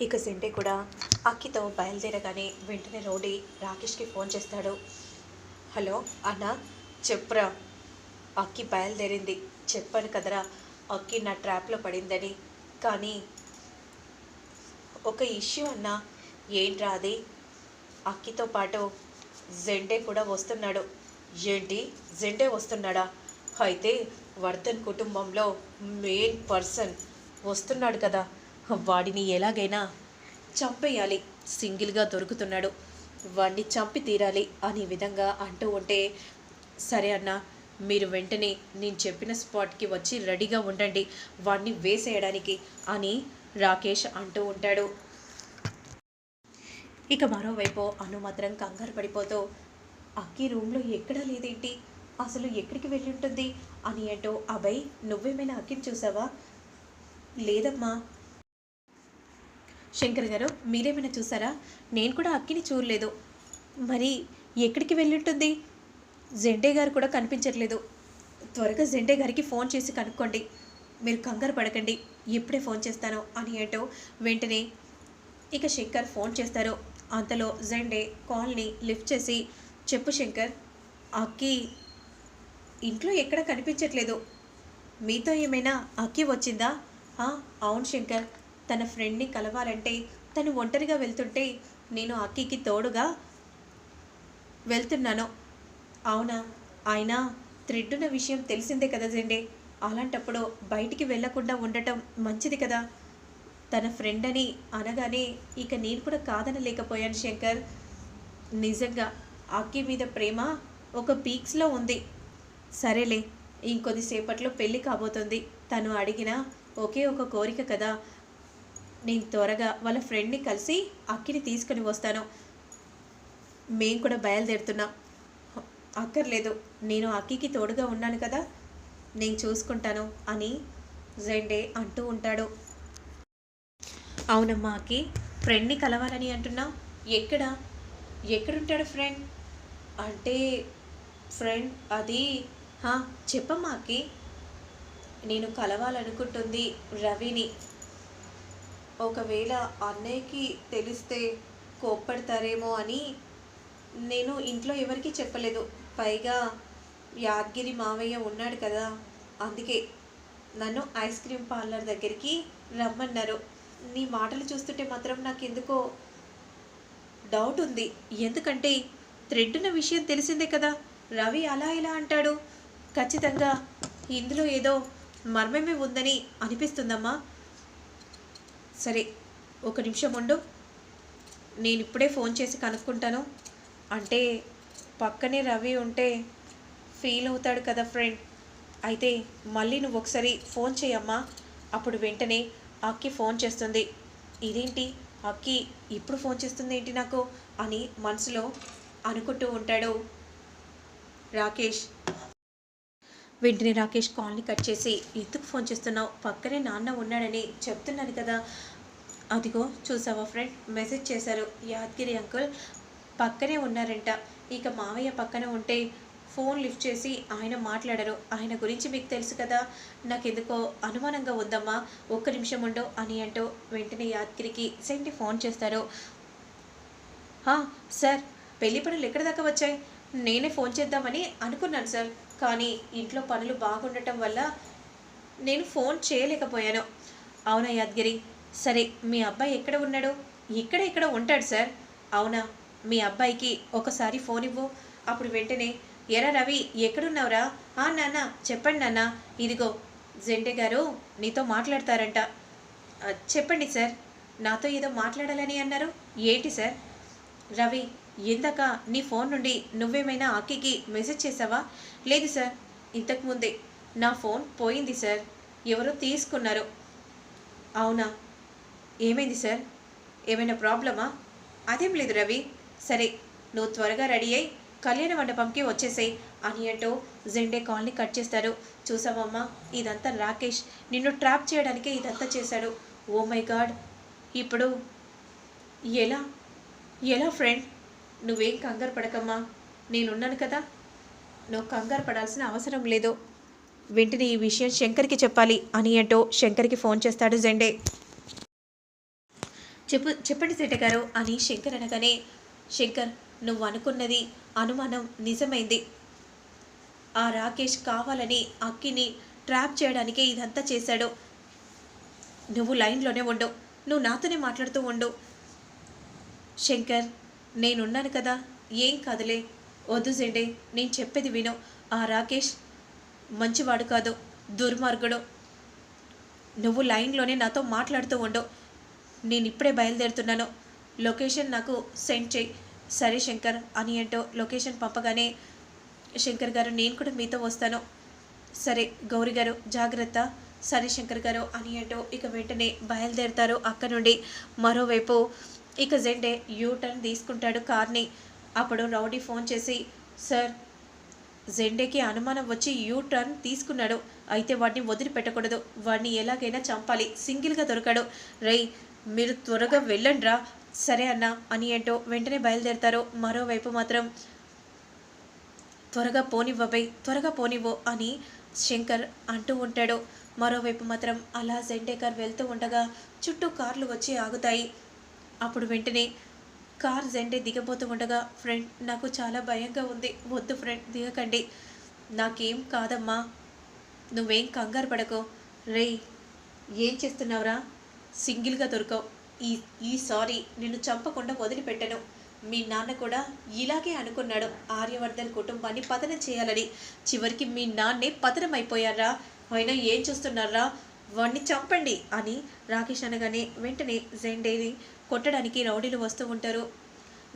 ఇక సెంటే కూడా అక్కితో బయలుదేరగానే వెంటనే రోడీ రాకేష్కి ఫోన్ చేస్తాడు. హలో అన్న చెప్పురా. అక్కి బయలుదేరింది. చెప్పాను కదరా అక్కి నా ట్రాప్లో పడిందని. కానీ ఒక ఇష్యూ అన్న. ఏంట్రా అది? అక్కితో పాటు జెండే కూడా వస్తున్నాడు. ఏంటి? జెండే వస్తున్నాడా? అయితే వర్ధన్ కుటుంబంలో మెయిన్ పర్సన్ వస్తున్నాడు కదా. వాడిని ఎలాగైనా చంపేయాలి. సింగిల్గా దొరుకుతున్నాడు. వాడిని చంపి తీరాలి అనే విధంగా అంటూ ఉంటే సరే అన్న మీరు వెంటనే నేను చెప్పిన స్పాట్కి వచ్చి రెడీగా ఉండండి. వాడిని వేసేయడానికి అని రాకేష్ అంటూ ఉంటాడు. ఇక మరోవైపు అను మాత్రం కంగారు పడిపోతూ అక్కి రూమ్లో ఎక్కడా లేదేంటి? అసలు ఎక్కడికి వెళ్ళి ఉంటుంది? అని అంటూ అభయ్ నువ్వేమైనా అక్కిని చూసావా? లేదమ్మా శంకర్ గారు మీరేమైనా చూసారా? నేను కూడా అక్కిని చూడలేదు. మరి ఎక్కడికి వెళ్ళింటుంది? జెండే గారు కూడా కనిపించట్లేదు. త్వరగా జెండే గారికి ఫోన్ చేసి కనుక్కోండి. మీరు కంగారు పడకండి. ఇప్పుడే ఫోన్ చేస్తాను అని అంటూ వెంటనే ఇక శంకర్ ఫోన్ చేస్తారు. అంతలో జెండే కాల్ని లిఫ్ట్ చేసి చెప్పు శంకర్ అక్కి ఇంట్లో ఎక్కడ కనిపించట్లేదు? మీతో ఏమైనా అక్కి వచ్చిందా? అవును శంకర్. తన ఫ్రెండ్ని కలవాలంటే తను ఒంటరిగా వెళ్తుంటే నేను అక్కికి తోడుగా వెళ్తున్నాను. అవునా? ఆయన త్రెడ్డున విషయం తెలిసిందే కదా జెండే. అలాంటప్పుడు బయటికి వెళ్ళకుండా ఉండటం మంచిది కదా? తన ఫ్రెండ్ అని అనగానే ఇక నేను కూడా కాదనలేకపోయాను శంకర్. నిజంగా అక్కి మీద ప్రేమ ఒక పీక్స్లో ఉంది. సరేలే ఇంకొద్దిసేపట్లో పెళ్ళి కాబోతుంది. తను అడిగిన ఒకే ఒక కోరిక కదా. నేను త్వరగా వాళ్ళ ఫ్రెండ్ని కలిసి అక్కిని తీసుకుని వస్తాను. మేము కూడా బయలుదేరుతున్నాం. అక్కర్లేదు నేను అక్కికి తోడుగా ఉన్నాను కదా నేను చూసుకుంటాను అని జెండే అంటూ ఉంటాడు. అవునమ్మా అక్కి ఫ్రెండ్ని కలవాలని అంటున్నా? ఎక్కడ? ఎక్కడుంటాడు ఫ్రెండ్ అంటే ఫ్రెండ్ అది హా, చెప్పమ్మా అక్కి. నేను కలవాలనుకుంటుంది రవిని. ఒకవేళ అన్నయ్యకి తెలిస్తే కోప్పడతారేమో అని నేను ఇంట్లో ఎవరికీ చెప్పలేదు. పైగా యాదగిరి మావయ్య ఉన్నాడు కదా అందుకే నన్ను ఐస్ క్రీమ్ పార్లర్ దగ్గరికి రమ్మన్నారు. నీ మాటలు చూస్తుంటే మాత్రం నాకు ఎందుకో డౌట్ ఉంది. ఎందుకంటే త్రెడ్డున విషయం తెలిసిందే కదా. రవి అలా ఇలా అంటాడు. ఖచ్చితంగా ఇందులో ఏదో మర్మమే ఉందని అనిపిస్తుందమ్మా. సరే ఒక నిమిషం ఉండు. నేను ఇప్పుడే ఫోన్ చేసి కనుక్కుంటాను. అంటే పక్కనే రవి ఉంటే ఫీల్ అవుతాడు కదా ఫ్రెండ్. అయితే మళ్ళీ నువ్వు ఒకసారి ఫోన్ చేయమ్మా. అప్పుడు వెంటనే అక్కి ఫోన్ చేస్తుంది. ఇదేంటి? అక్కి ఇప్పుడు ఫోన్ చేస్తుంది ఏంటి నాకు? అని మనసులో అనుకుంటూ ఉంటాడు రాకేష్. వెంటనే రాకేష్ కాల్ని కట్ చేసి ఎందుకు ఫోన్ చేస్తున్నావు? పక్కనే నాన్న ఉన్నాడని చెప్తున్నాను కదా. అదిగో చూసావా ఫ్రెండ్? మెసేజ్ చేశారు. యాదగిరి అంకుల్ పక్కనే ఉన్నారంట. ఇక మావయ్య పక్కన ఉంటే ఫోన్ లిఫ్ట్ చేసి ఆయన మాట్లాడరు. ఆయన గురించి మీకు తెలుసు కదా. నాకెందుకో అనుమానంగా ఉందమ్మా. ఒక్క నిమిషం ఉండు అని అంటూ వెంటనే యాదగిరికి సెంటి ఫోన్ చేస్తారు. సార్ పెళ్ళి పనులు ఎక్కడి దాకా వచ్చాయి? నేనే ఫోన్ చేద్దామని అనుకున్నాను సార్. కానీ ఇంట్లో పనులు బాగుండటం వల్ల నేను ఫోన్ చేయలేకపోయాను. అవునా యాద్గిరి? సరే మీ అబ్బాయి ఎక్కడ ఉన్నాడు? ఇక్కడ ఇక్కడ ఉంటాడు సార్. అవునా? మీ అబ్బాయికి ఒకసారి ఫోన్ ఇవ్వు. అప్పుడు వెంటనే ఎరా రవి ఎక్కడున్నావురా? ఆ నాన్న చెప్పండి నాన్న. ఇదిగో జెండే గారు నీతో మాట్లాడతారంట. చెప్పండి సార్. నాతో ఏదో మాట్లాడాలని అన్నారు? ఏంటి సార్? రవి ఇందాక నీ ఫోన్ నుండి నువ్వేమైనా అక్కికి మెసేజ్ చేసావా? లేదు సార్ ఇంతకుముందే నా ఫోన్ పోయింది సార్. ఎవరో తీసుకున్నారు. అవునా? ఏమైంది సార్? ఏమైనా ప్రాబ్లమా? అదేం లేదు రవి. సరే నువ్వు త్వరగా రెడీ అయ్యి కళ్యాణ మండపంకి వచ్చేసాయి. అని అంటూ జెండే కాల్ని కట్ చేస్తారు చూసావమ్మా ఇదంతా రాకేష్. నిన్ను ట్రాప్ చేయడానికే ఇదంతా చేశాడు. Oh my god. ఇప్పుడు ఎలా? ఎలా ఫ్రెండ్? నువ్వేం కంగారు పడకమ్మా. నేనున్నాను కదా. నువ్వు కంగారు పడాల్సిన అవసరం లేదు. వెంటనే ఈ విషయం శంకర్కి చెప్పాలి. అని అంటూ శంకర్కి ఫోన్ చేస్తాడు జెండే. చెప్పు చెప్పండి శెట్ట గారు అని శంకర్ అనగానే శంకర్ నువ్వు అనుకున్నది అనుమానం నిజమైంది. ఆ రాకేష్ కావాలని అక్కిని ట్రాప్ చేయడానికే ఇదంతా చేశాడు. నువ్వు లైన్లోనే ఉండు. నువ్వు నాతోనే మాట్లాడుతూ ఉండు. శంకర్ నేనున్నాను కదా. ఏం కాదులే. వద్దు జెండే నేను చెప్పేది విను. ఆ రాకేష్ మంచివాడు కాదు దుర్మార్గుడు. నువ్వు లైన్లోనే నాతో మాట్లాడుతూ ఉండు. నేను ఇప్పుడే బయలుదేరుతున్నాను. లొకేషన్ నాకు సెండ్ చేయి. సరే శంకర్ అని అంటూ లొకేషన్ పంపగానే శంకర్ గారు నేను కూడా మీతో వస్తాను. సరే గౌరీ గారు జాగ్రత్త. సరే శంకర్ గారు అని అంటూ ఇక వెంటనే బయలుదేరుతారు అక్కడ నుండి. మరోవైపు ఇక జెండే యూ టర్న్ తీసుకుంటాడు కార్ని. అప్పుడు రౌడీ ఫోన్ చేసి సార్ జెండేకి అనుమానం వచ్చి యూ టర్న్ తీసుకున్నాడు. అయితే వాడిని వదిలిపెట్టకూడదు. వాడిని ఎలాగైనా చంపాలి. సింగిల్గా దొరకాడు. రై మీరు త్వరగా వెళ్ళండ్రా. సరే అన్న అని ఏంటో వెంటనే బయలుదేరతారు. మరోవైపు మాత్రం త్వరగా పోనివ్వబై త్వరగా పోనివ్వు అని శంకర్ అంటూ ఉంటాడు. మరోవైపు మాత్రం అలా జెండేకర్ వెళ్తూ ఉండగా చుట్టూ కార్లు వచ్చి ఆగుతాయి. అప్పుడు వెంటనే కార్ జెండే దిగబోతూ ఉండగా ఫ్రెండ్ నాకు చాలా భయంగా ఉంది. వద్దు ఫ్రెండ్ దిగకండి. నాకేం కాదమ్మా. నువ్వేం కంగారు పడకో. రేయ్ ఏం చేస్తున్నావురా? సింగిల్గా దొరకవు. ఈ ఈ సారీ నిన్ను చంపకుండా వదిలిపెట్టను. మీ నాన్న కూడా ఇలాగే అనుకున్నాడు ఆర్యవర్ధన్ కుటుంబాన్ని పతనం చేయాలని. చివరికి మీ నాన్నే పతనం అయిపోయారా అయినా ఏం చూస్తున్నారా? వాణ్ణి చంపండి అని రాకేష్ అనగానే వెంటనే జెండేని కొట్టడానికి రౌడీలు వస్తూ ఉంటారు.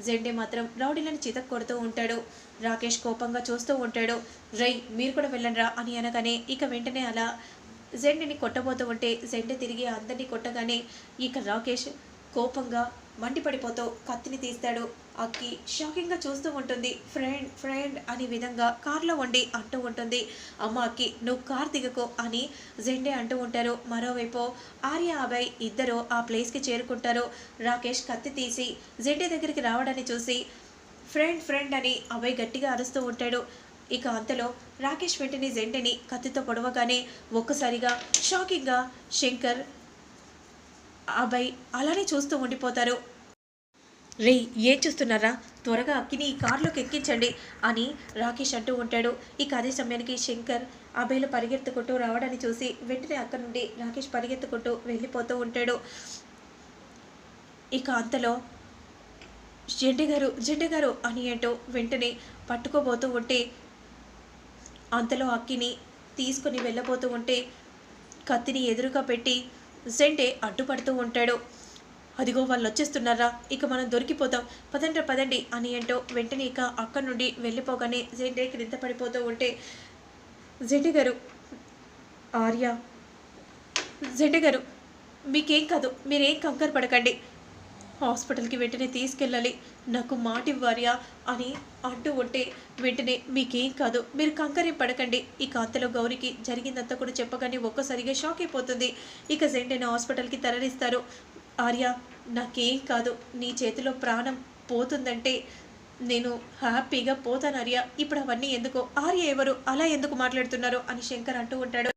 జెండే మాత్రం రౌడీలను చితక్ కొడుతూ ఉంటాడు. రాకేష్ కోపంగా చూస్తూ ఉంటాడు. రై మీరు కూడా వెళ్ళండిరా అని అనగానే ఇక వెంటనే అలా జెండిని కొట్టబోతూ ఉంటే జెండె తిరిగి అందరినీ కొట్టగానే ఇక రాకేష్ కోపంగా మండిపడిపోతూ కత్తిని తీస్తాడు. అక్కి షాకింగ్గా చూస్తూ ఉంటుంది. ఫ్రెండ్ ఫ్రెండ్ అనే విధంగా కార్లో ఉండి అంటూ ఉంటుంది. అమ్మ అక్కి నువ్వు కార్ దిగకు అని జెండే అంటూ ఉంటారు. మరోవైపు ఆర్య అభయ్ ఇద్దరు ఆ ప్లేస్కి చేరుకుంటారు. రాకేష్ కత్తి తీసి జెండే దగ్గరికి రావడాన్ని చూసి ఫ్రెండ్ ఫ్రెండ్ అని అభయ్ గట్టిగా అరుస్తూ ఉంటాడు. ఇక అంతలో రాకేష్ వెంటనే జెండెని కత్తితో పొడవగానే ఒక్కసారిగా షాకింగ్గా శంకర్ అబ్బాయి అలానే చూస్తూ ఉండిపోతారు. రే ఏం చూస్తున్నారా? త్వరగా అక్కిని ఈ కారులోకి ఎక్కించండి అని రాకేష్ అంటూ ఉంటాడు. ఇక అదే సమయానికి శంకర్ అబ్బాయిలు పరిగెత్తుకుంటూ రావడాన్ని చూసి వెంటనే అక్కడి నుండి రాకేష్ పరిగెత్తుకుంటూ వెళ్ళిపోతూ ఉంటాడు. ఇక అంతలో జెండే గారు జెండే గారు అని అంటూ వెంటనే పట్టుకోబోతూ ఉంటే అంతలో అక్కిని తీసుకుని వెళ్ళబోతూ ఉంటే కత్తిని ఎదురుగా పెట్టి జెండే అడ్డుపడుతూ ఉంటాడు. అదిగో వాళ్ళు వచ్చేస్తున్నారా ఇక మనం దొరికిపోతాం. పదండ్రా పదండి అని అంటూ వెంటనే ఇక అక్కడి నుండి వెళ్ళిపోగానే జెండే క్రింద పడిపోతూ ఉంటే జెండే గారు ఆర్య జెండే గారు మీకేం కాదు మీరేం కంగారు పడకండి. హాస్పిటల్కి వెంటనే తీసుకెళ్ళాలి. నాకు మాట ఇవ్వార్యా అని అంటూ ఉంటే వెంటనే మీకేం కాదు మీరు కంకరే పడకండి. ఈ కాంతలో గౌరికి జరిగిందంతా కూడా చెప్పగానే ఒక్కసారిగా షాక్ అయిపోతుంది. ఇక జెండేని హాస్పిటల్కి తరలిస్తారు. ఆర్య నాకేం కాదు నీ చేతిలో ప్రాణం పోతుందంటే నేను హ్యాపీగా పోతాను ఆర్య. ఇప్పుడు అవన్నీ ఎందుకు? ఆర్య ఎవరు? అలా ఎందుకు మాట్లాడుతున్నారు? అని శంకర్ అంటూ ఉంటాడు.